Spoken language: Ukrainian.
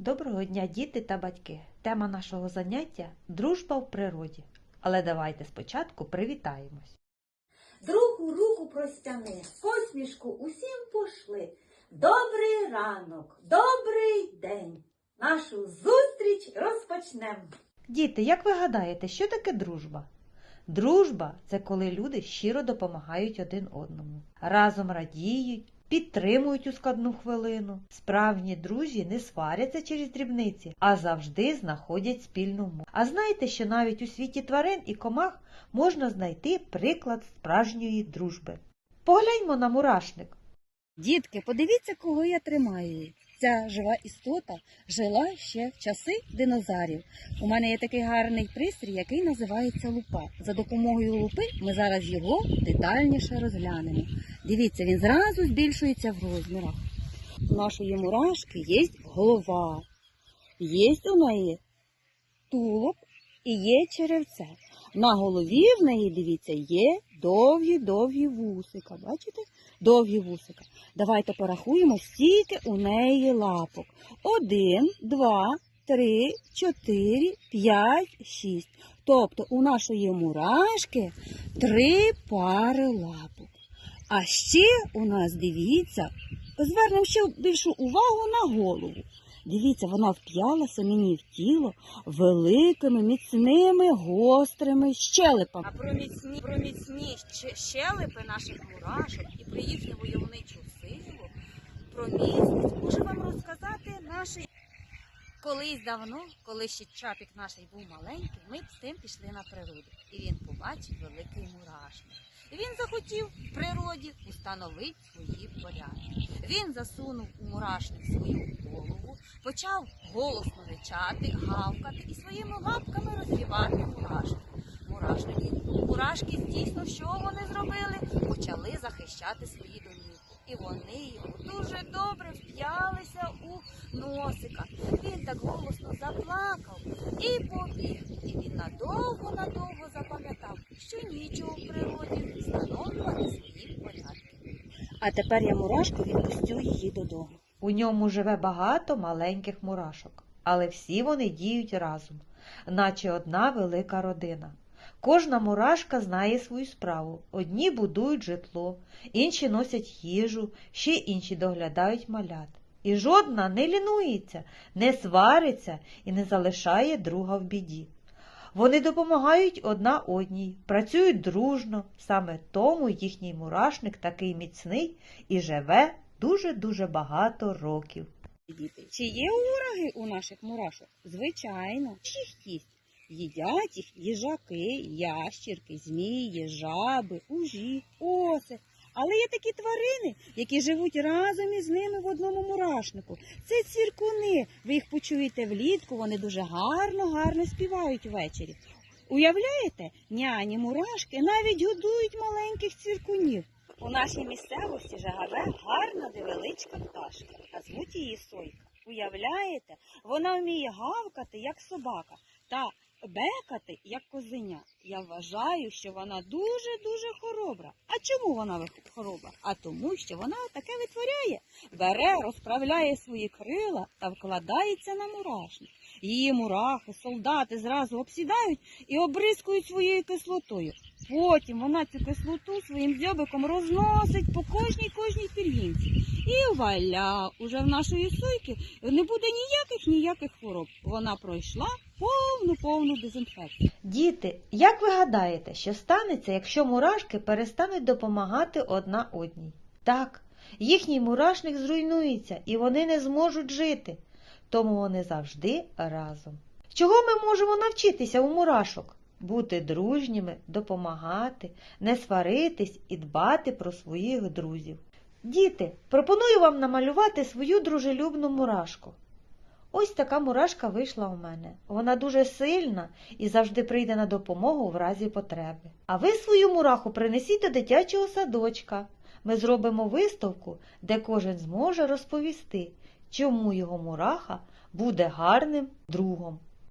Доброго дня, діти та батьки! Тема нашого заняття дружба в природі. Але давайте спочатку привітаємось. Другу руку простяни, посмішку усім пошли. Добрий ранок, добрий день. Нашу зустріч розпочнемо. Діти, як ви гадаєте, що таке дружба? Дружба це коли люди щиро допомагають один одному, разом радіють, підтримують у складну хвилину. Справжні друзі не сваряться через дрібниці, а завжди знаходять спільну мову. А знаєте, що навіть у світі тварин і комах можна знайти приклад справжньої дружби. Погляньмо на мурашник. Дітки, подивіться, кого я тримаю. Ця жива істота жила ще в часи динозаврів. У мене є такий гарний пристрій, який називається лупа. За допомогою лупи ми зараз його детальніше розглянемо. Дивіться, він зразу збільшується в розмірах. У нашої мурашки є голова, є у неї тулуб і є черевце. На голові в неї, дивіться, є довгі-довгі вусика. Бачите? Довгі вусика. Давайте порахуємо, скільки у неї лапок. Один, два, три, чотири, п'ять, шість. Тобто у нашої мурашки три пари лапок. А ще у нас, дивіться, звернемо ще більшу увагу на голову. Дивіться, вона вп'ялася мені в тіло великими, міцними, гострими щелепами. А про міцні, про міцні щелепи наших мурашок і про їхню войовничу силу, про міцність можу вам розказати наш. Колись давно, коли ще чапік наш був маленький, ми з тим пішли на природу, і він побачив великий мурашник. І він захотів в природі установити свої порядки. Він засунув у мурашник свою голову, почав голосно ричати, гавкати і своїми лапками розрівати мурашки. Мурашники, мурашки дійсно, що вони зробили? Почали захищати свої домівки. І вони йому дуже добре вп'ялися у носика. Він так голосно заплакав і побіг. І він надовго-надовго запам'ятав, що нічого в природі встановлювати свої порядки. А тепер я мурашку відпустю її додому. У ньому живе багато маленьких мурашок, але всі вони діють разом, наче одна велика родина. Кожна мурашка знає свою справу. Одні будують житло, інші носять їжу, ще інші доглядають малят. І жодна не лінується, не свариться і не залишає друга в біді. Вони допомагають одна одній, працюють дружно, саме тому їхній мурашник такий міцний і живе дуже-дуже багато років. Діти, чи є вороги у наших мурашок? Звичайно, їх їсть. Їдять їх їжаки, ящірки, змії, жаби, ужі, оси. Але є такі тварини, які живуть разом із ними в одному мурашнику. Це цвіркуни. Ви їх почуєте влітку, вони дуже гарно, гарно співають ввечері. Уявляєте, няні мурашки навіть годують маленьких цвіркунів. У нашій місцевості живе гарна невеличка пташка, а звуть її сойка. Уявляєте, вона вміє гавкати, як собака, та бекати, як козеня. Я вважаю, що вона дуже-дуже хоробра. А чому вона хоробра? А тому, що вона таке витворяє. Бере, розправляє свої крила та вкладається на мурашник. Її мурахи, солдати зразу обсідають і обрискують своєю кислотою. Потім вона цю кислоту своїм дзьобиком розносить по кожній кожній пір'їнці. І валя, уже в нашої сойки не буде ніяких ніяких хвороб. Вона пройшла повну повну дезінфекцію. Діти, як ви гадаєте, що станеться, якщо мурашки перестануть допомагати одна одній? Так, їхній мурашник зруйнується і вони не зможуть жити, тому вони завжди разом. Чого ми можемо навчитися у мурашок? Бути дружніми, допомагати, не сваритись і дбати про своїх друзів. Діти, пропоную вам намалювати свою дружелюбну мурашку. Ось така мурашка вийшла у мене. Вона дуже сильна і завжди прийде на допомогу в разі потреби. А ви свою мураху принесіть до дитячого садочка. Ми зробимо виставку, де кожен зможе розповісти, чому його мураха буде гарним другом.